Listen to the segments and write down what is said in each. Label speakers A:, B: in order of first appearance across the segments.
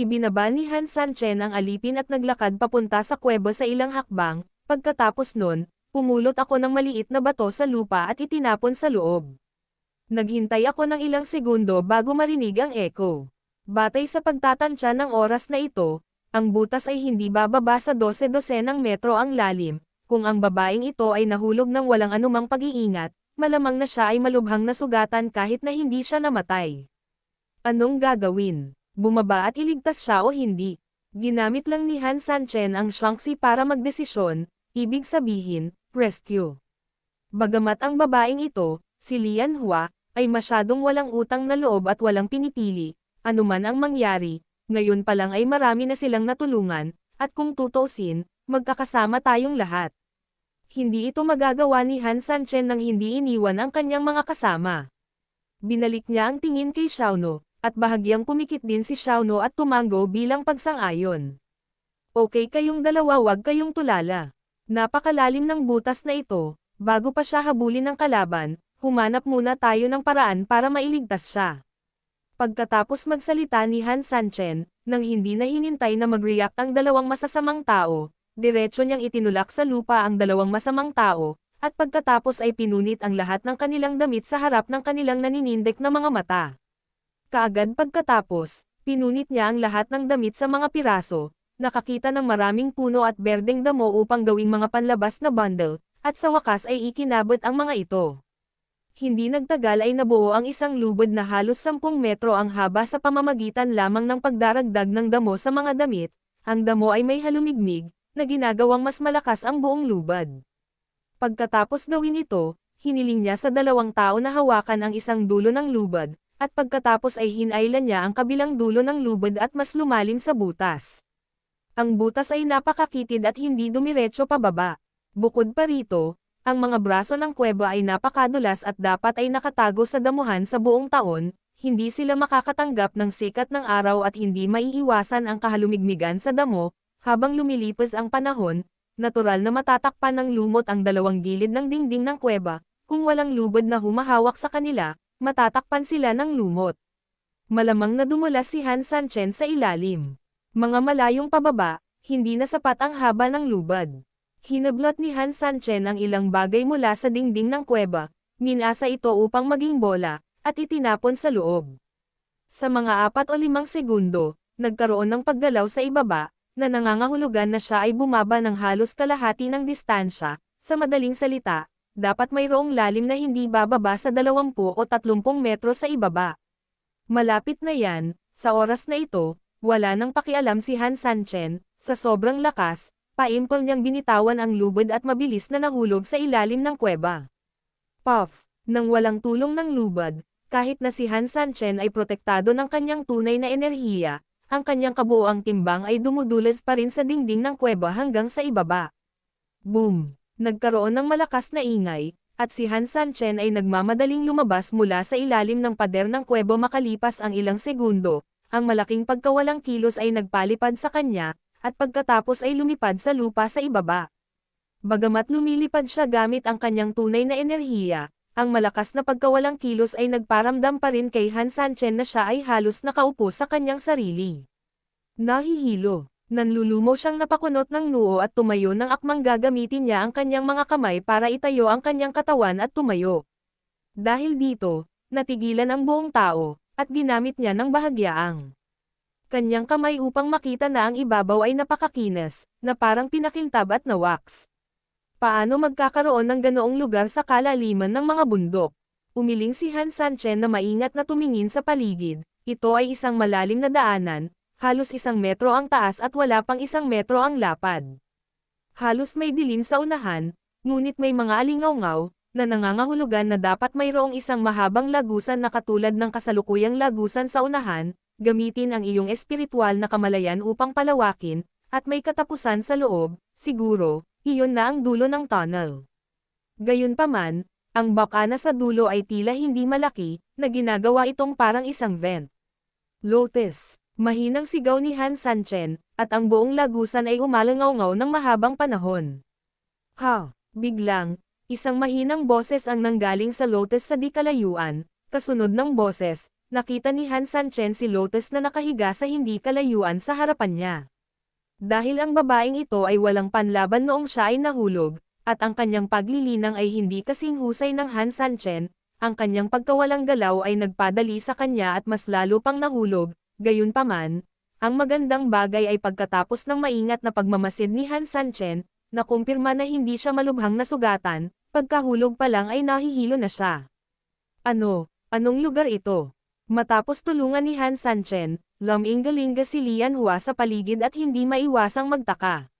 A: Ibinaba ni Han Sanchen ang alipin at naglakad papunta sa kuweba sa ilang hakbang, pagkatapos nun, pumulot ako ng maliit na bato sa lupa at itinapon sa loob. Naghintay ako ng ilang segundo bago marinig ang echo. Batay sa pagtatansya ng oras na ito, ang butas ay hindi bababa sa 12-12 ng metro ang lalim, kung ang babaeng ito ay nahulog ng walang anumang pag-iingat, malamang na siya ay malubhang nasugatan kahit na hindi siya namatay. Anong gagawin? Bumaba at iligtas siya o hindi? Ginamit lang ni Han Sanchen ang Shanxi para magdesisyon, ibig sabihin, rescue. Bagamat ang babaeng ito, si Lian Hua, ay masyadong walang utang na loob at walang pinipili, anuman ang mangyari, ngayon pa lang ay marami na silang natulungan, at kung tutusin, magkakasama tayong lahat. Hindi ito magagawa ni Han Sanchen nang hindi iniwan ang kanyang mga kasama. Binalik niya ang tingin kay Xiaono, at bahagyang pumikit din si Xiaono at tumango bilang pagsang-ayon. Okay kayong dalawa wag kayong tulala. Napakalalim ng butas na ito, bago pa siya habulin ng kalaban, humanap muna tayo ng paraan para mailigtas siya. Pagkatapos magsalita ni Han Sanchen, nang hindi na hinintay na mag-react ang dalawang masasamang tao, diretso niyang itinulak sa lupa ang dalawang masamang tao, at pagkatapos ay pinunit ang lahat ng kanilang damit sa harap ng kanilang naninindek na mga mata. Kaagad pagkatapos, pinunit niya ang lahat ng damit sa mga piraso, nakakita ng maraming puno at berdeng damo upang gawing mga panlabas na bundle, at sa wakas ay ikinabot ang mga ito. Hindi nagtagal ay nabuo ang isang lubod na halos 10 metro ang haba sa pamamagitan lamang ng pagdaragdag ng damo sa mga damit, ang damo ay may halumigmig, na ginagawang mas malakas ang buong lubad. Pagkatapos gawin ito, hiniling niya sa dalawang tao na hawakan ang isang dulo ng lubad, at pagkatapos ay hinailan niya ang kabilang dulo ng lubad at mas lumalim sa butas. Ang butas ay napakakitid at hindi dumiretso pababa. Bukod pa rito, ang mga braso ng kuweba ay napakadulas at dapat ay nakatago sa damuhan sa buong taon, hindi sila makakatanggap ng sikat ng araw at hindi maiiwasan ang kahalumigmigan sa damo, habang lumilipas ang panahon, natural na matatakpan ng lumot ang dalawang gilid ng dingding ng kuweba, kung walang lubod na humahawak sa kanila, matatakpan sila ng lumot. Malamang na dumulas si Han Sanchen sa ilalim. Mga malayong pababa, hindi na sapat ang haba ng lubad. Hinablot ni Han Sanchen ang ilang bagay mula sa dingding ng kuweba, minasa ito upang maging bola, at itinapon sa loob. Sa mga apat o limang segundo, nagkaroon ng paggalaw sa ibaba, na nangangahulugan na siya ay bumaba ng halos kalahati ng distansya, sa madaling salita, dapat mayroong lalim na hindi bababa sa 20 o 30 metro sa ibaba. Malapit na yan, sa oras na ito, wala nang pakialam si Han Sanchen, sa sobrang lakas, paimpol niyang binitawan ang lubod at mabilis na nahulog sa ilalim ng kuweba. Puff, nang walang tulong ng lubad, kahit na si Han Sanchen ay protektado ng kanyang tunay na enerhiya, ang kanyang kabuoang timbang ay dumudulas pa rin sa dingding ng kuweba hanggang sa ibaba. Boom! Nagkaroon ng malakas na ingay, at si Han Sanchen ay nagmamadaling lumabas mula sa ilalim ng pader ng kuweba makalipas ang ilang segundo, ang malaking pagkawalang kilos ay nagpalipad sa kanya, at pagkatapos ay lumipad sa lupa sa ibaba. Bagamat lumilipad siya gamit ang kanyang tunay na enerhiya, ang malakas na pagkawalang kilos ay nagparamdam pa rin kay Han Sanchen na siya ay halos nakaupo sa kanyang sarili. Nahihilo. Nanlulumo siyang napakunot ng noo at tumayo ng akmang gagamitin niya ang kanyang mga kamay para itayo ang kanyang katawan at tumayo. Dahil dito, natigilan ang buong tao, at ginamit niya ng bahagyaang kanyang kamay upang makita na ang ibabaw ay napakakinas, na parang pinakintab at na-wax. Paano magkakaroon ng ganoong lugar sa kalaliman ng mga bundok? Umiling si Han Sanchen na maingat na tumingin sa paligid. Ito ay isang malalim na daanan, halos isang metro ang taas at wala pang isang metro ang lapad. Halos may dilim sa unahan, ngunit may mga alingaw na nangangahulugan na dapat mayroong isang mahabang lagusan na katulad ng kasalukuyang lagusan sa unahan, gamitin ang iyong espiritual na kamalayan upang palawakin, at may katapusan sa loob, siguro, iyon na ang dulo ng tunnel. Gayunpaman, ang bakana sa dulo ay tila hindi malaki, na ginagawa itong parang isang vent. Lotus, mahinang sigaw ni Han Sanchen, at ang buong lagusan ay umalangaw ng mahabang panahon. Ha, biglang, isang mahinang boses ang nanggaling sa Lotus sa di kalayuan, kasunod ng boses, nakita ni Han Sanchen si Lotus na nakahiga sa hindi kalayuan sa harapan niya. Dahil ang babaeng ito ay walang panlaban noong siya ay nahulog, at ang kanyang paglilinang ay hindi kasing husay ng Han Sanchen, ang kanyang pagkawalang galaw ay nagpadali sa kanya at mas lalo pang nahulog, gayunpaman, ang magandang bagay ay pagkatapos ng maingat na pagmamasid ni Han Sanchen, na kumpirma na hindi siya malubhang nasugatan, pagkahulog pa lang ay nahihilo na siya. Ano, anong lugar ito? Matapos tulungan ni Han Sanchen, laminggalinga si Lian Hua sa paligid at hindi maiwasang magtaka.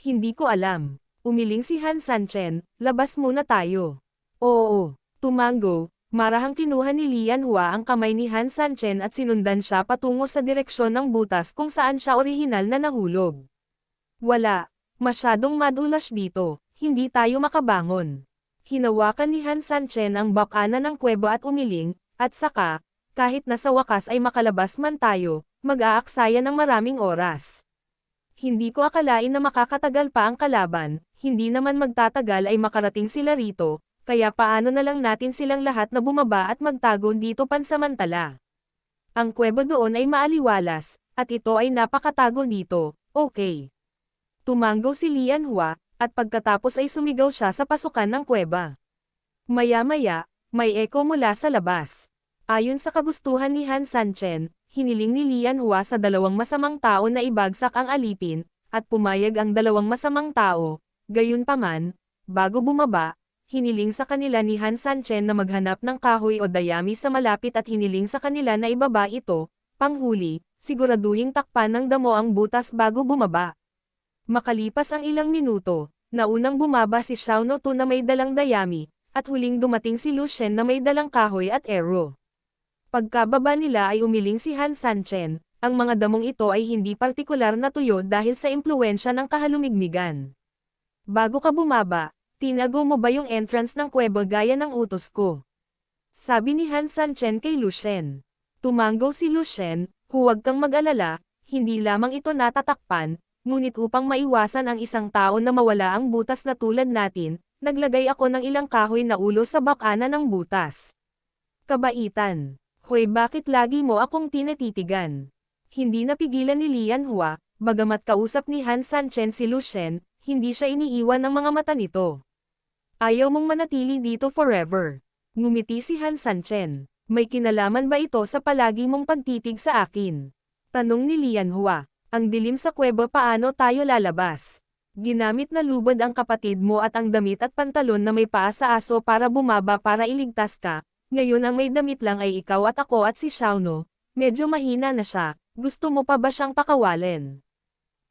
A: Hindi ko alam. Umiling si Han Sanchen, labas muna tayo. Oo, tumango, marahang kinuha ni Lian Hua ang kamay ni Han Sanchen at sinundan siya patungo sa direksyon ng butas kung saan siya orihinal na nahulog. Wala, masyadong madulas dito, hindi tayo makabangon. Hinawakan ni Han Sanchen ang bakana ng kuweba at umiling, at saka, kahit nasa wakas ay makalabas man tayo, mag-aaksaya ng maraming oras. Hindi ko akalain na makakatagal pa ang kalaban, hindi naman magtatagal ay makarating sila rito, kaya paano na lang natin silang lahat na bumaba at magtago dito pansamantala. Ang kuweba doon ay maaliwalas, at ito ay napakatago dito, okay. Tumanggo si Lian Hua, at pagkatapos ay sumigaw siya sa pasukan ng kuweba. Maya-maya, may eko mula sa labas. Ayon sa kagustuhan ni Han Sanchen, hiniling ni Lian Hua sa dalawang masamang tao na ibagsak ang alipin, at pumayag ang dalawang masamang tao, gayunpaman, bago bumaba, hiniling sa kanila ni Han Sanchen na maghanap ng kahoy o dayami sa malapit at hiniling sa kanila na ibaba ito, panghuli, siguraduhing takpan ng damo ang butas bago bumaba. Makalipas ang ilang minuto, naunang bumaba si Xiao Tu na may dalang dayami, at huling dumating si Lu Shen na may dalang kahoy at arrow. Pagkababa nila ay umiling si Han Sanchen, ang mga damong ito ay hindi partikular na tuyo dahil sa impluensya ng kahalumigmigan. Bago ka bumaba, tinago mo ba yung entrance ng kuweba gaya ng utos ko? Sabi ni Han Sanchen kay Lu Shen. Si Lu Shen, huwag kang mag-alala, hindi lamang ito natatakpan, ngunit upang maiwasan ang isang tao na mawala ang butas na tulad natin, naglagay ako ng ilang kahoy na ulo sa bakana ng butas. Kabaitan. Hoy bakit lagi mo akong tinatitigan? Hindi napigilan ni Lian Hua, bagamat kausap ni Han Sanchen si Lu Shen, hindi siya iniiwan ng mga mata nito. Ayaw mong manatili dito forever. Ngumiti si Han Sanchen. May kinalaman ba ito sa palagi mong pagtitig sa akin? Tanong ni Lian Hua. Ang dilim sa kuweba paano tayo lalabas? Ginamit na lubad ang kapatid mo at ang damit at pantalon na may paa sa aso para bumaba para iligtas ka, ngayon ang may damit lang ay ikaw at ako at si Xiaono, medyo mahina na siya, gusto mo pa ba siyang pakawalin?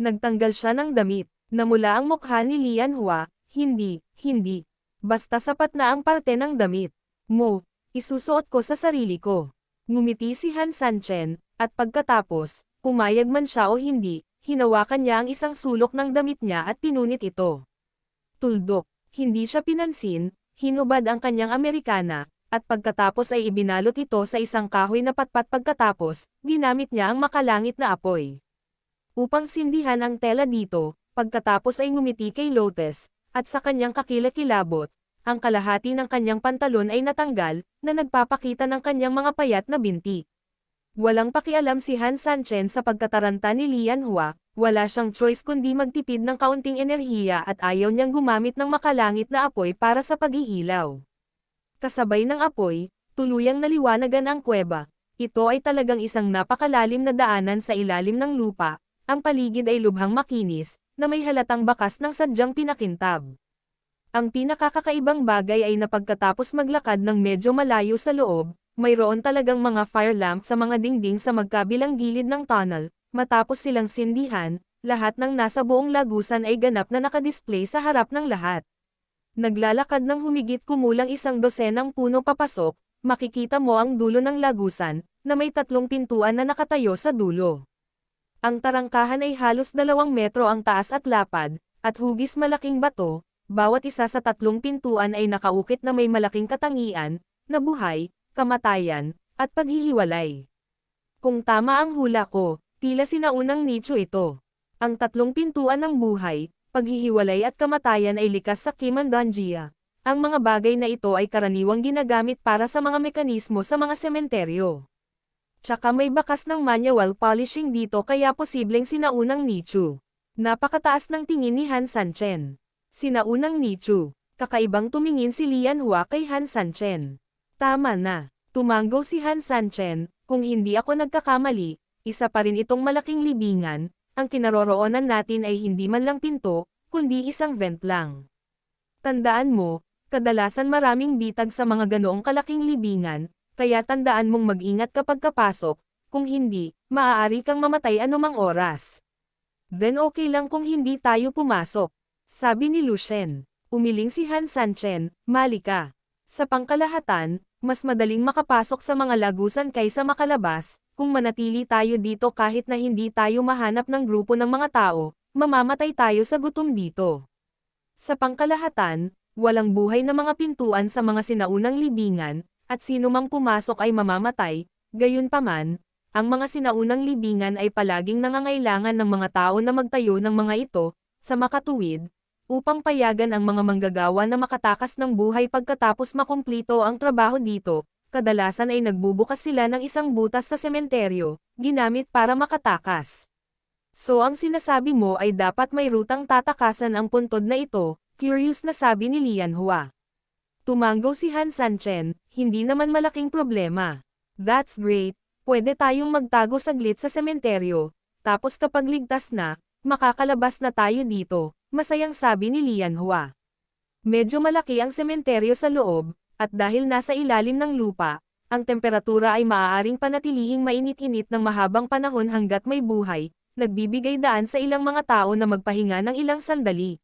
A: Nagtanggal siya ng damit, namula ang mukha ni Lian Hua, hindi, hindi. Basta sapat na ang parte ng damit. Mo, isusuot ko sa sarili ko. Ngumiti si Han Sanchen, at pagkatapos, pumayag man siya o hindi, hinawakan niya ang isang sulok ng damit niya at pinunit ito. Tuldok, hindi siya pinansin, hinubad ang kanyang Amerikana, at pagkatapos ay ibinalot ito sa isang kahoy na patpat pagkatapos, ginamit niya ang makalangit na apoy. Upang sindihan ang tela dito, pagkatapos ay ngumiti kay Lotus, at sa kanyang kakilakilabot, ang kalahati ng kanyang pantalon ay natanggal, na nagpapakita ng kanyang mga payat na binti. Walang pakialam si Han Sanchen sa pagkataranta ni Lian Hua, wala siyang choice kundi magtipid ng kaunting enerhiya at ayaw niyang gumamit ng makalangit na apoy para sa paghihilaw. Kasabay ng apoy, tuluyang naliwanagan ang kuweba. Ito ay talagang isang napakalalim na daanan sa ilalim ng lupa, ang paligid ay lubhang makinis, na may halatang bakas ng sadyang pinakintab. Ang pinakakakaibang bagay ay na pagkatapos maglakad ng medyo malayo sa loob, mayroon talagang mga fire lamp sa mga dingding sa magkabilang gilid ng tunnel, matapos silang sindihan, lahat ng nasa buong lagusan ay ganap na nakadisplay sa harap ng lahat. Naglalakad ng humigit kumulang isang dosenang puno papasok, makikita mo ang dulo ng lagusan, na may tatlong pintuan na nakatayo sa dulo. Ang tarangkahan ay halos dalawang metro ang taas at lapad, at hugis malaking bato, bawat isa sa tatlong pintuan ay nakaukit na may malaking katangian, na buhay, kamatayan, at paghihiwalay. Kung tama ang hula ko, tila sinaunang nicho ito. Ang tatlong pintuan ng buhay, paghihiwalay at kamatayan ay likas sa Kimandanjia. Ang mga bagay na ito ay karaniwang ginagamit para sa mga mekanismo sa mga sementeryo. Tsaka may bakas ng manual polishing dito kaya posibleng sinaunang nicho. Napakataas ng tingin ni Han Sanchen. Sinaunang nicho. Kakaibang tumingin si Lian Hua kay Han Sanchen. Tama na. Tumango si Han Sanchen, kung hindi ako nagkakamali, isa pa rin itong malaking libingan, ang kinaroroonan natin ay hindi man lang pinto, kundi isang vent lang. Tandaan mo, kadalasan maraming bitag sa mga ganoong kalaking libingan, kaya tandaan mong mag-ingat kapag kapasok, kung hindi, maaari kang mamatay anumang oras. Then okay lang kung hindi tayo pumasok. Sabi ni Lucien. Umiling si Han Sanchen, mali ka. Sa pangkalahatan, mas madaling makapasok sa mga lagusan kaysa makalabas, kung manatili tayo dito kahit na hindi tayo mahanap ng grupo ng mga tao, mamamatay tayo sa gutom dito. Sa pangkalahatan, walang buhay na mga pintuan sa mga sinaunang libingan, at sino mang pumasok ay mamamatay, gayunpaman, ang mga sinaunang libingan ay palaging nangangailangan ng mga tao na magtayo ng mga ito, sa makatuwid, upang payagan ang mga manggagawa na makatakas ng buhay pagkatapos makumplito ang trabaho dito, kadalasan ay nagbubukas sila ng isang butas sa sementeryo, ginamit para makatakas. So ang sinasabi mo ay dapat may rutang tatakasan ang puntod na ito, curious na sabi ni Lian Hua. Tumango si Han Sanchen, hindi naman malaking problema. That's great, pwede tayong magtago saglit sa sementeryo, tapos kapag ligtas na, makakalabas na tayo dito, masayang sabi ni Lian Hua. Medyo malaki ang sementeryo sa loob, at dahil nasa ilalim ng lupa, ang temperatura ay maaaring panatilihing mainit-init ng mahabang panahon hanggat may buhay, nagbibigay daan sa ilang mga tao na magpahinga ng ilang sandali.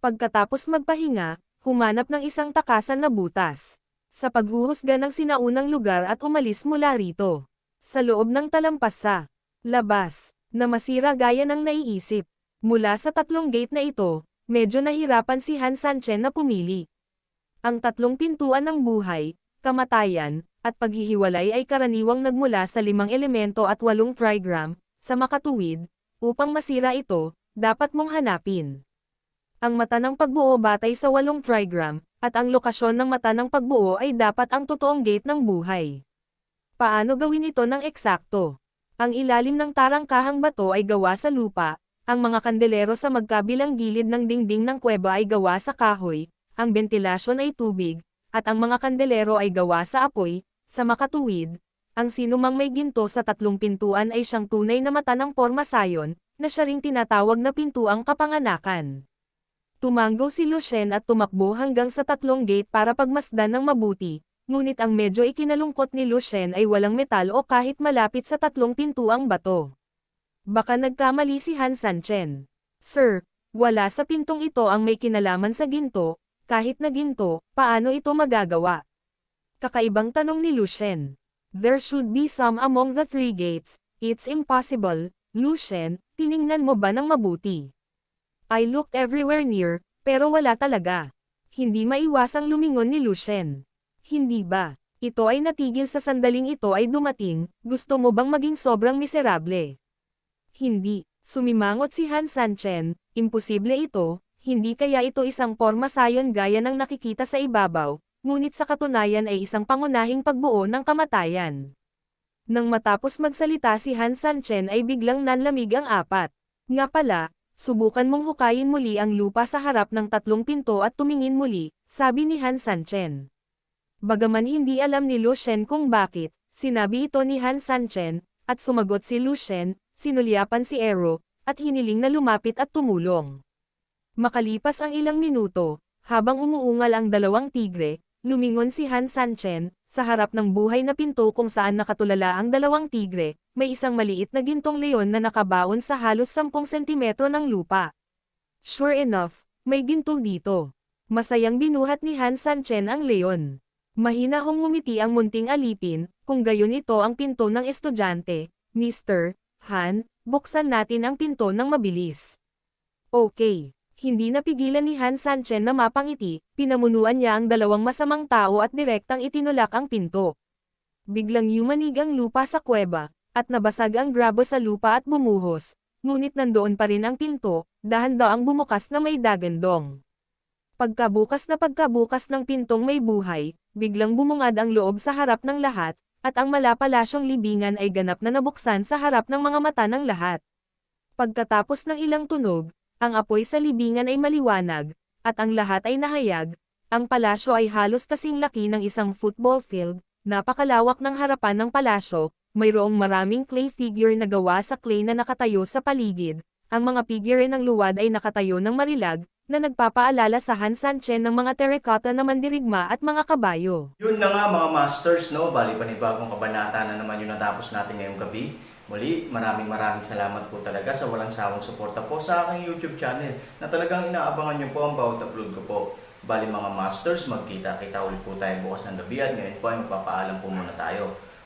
A: Pagkatapos magpahinga, humanap ng isang takasan na butas. Sa paghuhusga ng sinaunang lugar at umalis mula rito. Sa loob ng talampas sa labas, na masira gaya ng naiisip. Mula sa tatlong gate na ito, medyo nahirapan si Han Sanchen na pumili. Ang tatlong pintuan ng buhay, kamatayan, at paghihiwalay ay karaniwang nagmula sa limang elemento at walong trigram, sa makatuwid, upang masira ito, dapat mong hanapin. Ang mata ng pagbuo batay sa walong trigram, at ang lokasyon ng mata ng pagbuo ay dapat ang totoong gate ng buhay. Paano gawin ito ng eksakto? Ang ilalim ng tarangkahang bato ay gawa sa lupa, ang mga kandelero sa magkabilang gilid ng dingding ng kuweba ay gawa sa kahoy, ang bentilasyon ay tubig, at ang mga kandelero ay gawa sa apoy, sa makatuwid, ang sinumang may ginto sa tatlong pintuan ay siyang tunay na mata ng porma sayon, na siya ring tinatawag na pintuang kapanganakan. Tumango si Lucien at tumakbo hanggang sa tatlong gate para pagmasdan ng mabuti, ngunit ang medyo ikinalungkot ni Lucien ay walang metal o kahit malapit sa tatlong pintuang bato. Baka nagkamali si Han Sanchen. Sir, wala sa pintong ito ang may kinalaman sa ginto, kahit na ginto, paano ito magagawa? Kakaibang tanong ni Lucien. There should be some among the three gates, it's impossible, Lucien, tiningnan mo ba ng mabuti? I looked everywhere near, pero wala talaga. Hindi maiwasang lumingon ni Lucien. Hindi ba? Ito ay natigil sa sandaling ito ay dumating, gusto mo bang maging sobrang miserable? Hindi. Sumimangot si Han Sanchen, imposible ito, hindi kaya ito isang porma sayon gaya ng nakikita sa ibabaw, ngunit sa katunayan ay isang pangunahing pagbuo ng kamatayan. Nang matapos magsalita si Han Sanchen ay biglang nanlamig ang apat. Nga pala, subukan mong hukayin muli ang lupa sa harap ng tatlong pinto at tumingin muli, sabi ni Han Sanchen. Bagaman hindi alam ni Lucien kung bakit, sinabi ito ni Han Sanchen, at sumagot si Lucien, sinulyapan si Ero, at hiniling na lumapit at tumulong. Makalipas ang ilang minuto, Habang umuungal ang dalawang tigre, lumingon si Han Sanchen, sa harap ng buhay na pinto kung saan nakatulala ang dalawang tigre, may isang maliit na gintong leon na nakabaon sa halos 10 sentimetro ng lupa. Sure enough, may ginto dito. Masayang binuhat ni Han Sanchen ang leon. Mahina hong ngumiti ang munting alipin, kung gayon ito ang pinto ng estudyante, Mr. Han, buksan natin ang pinto ng mabilis. Okay. Hindi napigilan ni Han Sanchen na mapangiti, pinamunuan niya ang dalawang masamang tao at direktang itinulak ang pinto. Biglang yumanig ang lupa sa kuweba, at nabasag ang grabo sa lupa at bumuhos, ngunit nandoon pa rin ang pinto, dahan-daang bumukas na may dagandong. Pagkabukas na pagkabukas ng pintong may buhay, biglang bumungad ang loob sa harap ng lahat, at ang malapalasyong libingan ay ganap na nabuksan sa harap ng mga mata ng lahat. Pagkatapos ng ilang tunog, ang apoy sa libingan ay maliwanag, at ang lahat ay nahayag. Ang palasyo ay halos kasing laki ng isang football field, napakalawak ng harapan ng palasyo, mayroong maraming clay figure na gawa sa clay na nakatayo sa paligid. Ang mga figure ng luwad ay nakatayo ng marilag, na nagpapaalala sa Han Sanchen ng mga terracotta na mandirigma at mga kabayo.
B: Yun na nga mga masters, no? Bali panibagong kabanata na naman yung natapos natin ngayong gabi. Muli, maraming maraming salamat po talaga sa walang sawang suporta po sa aking YouTube channel na talagang inaabangan niyo po ang bawat upload ko po. Bali mga masters, magkita-kita ulit po tayo bukas ng gabi at ngayon po ay magpapaalam po muna tayo.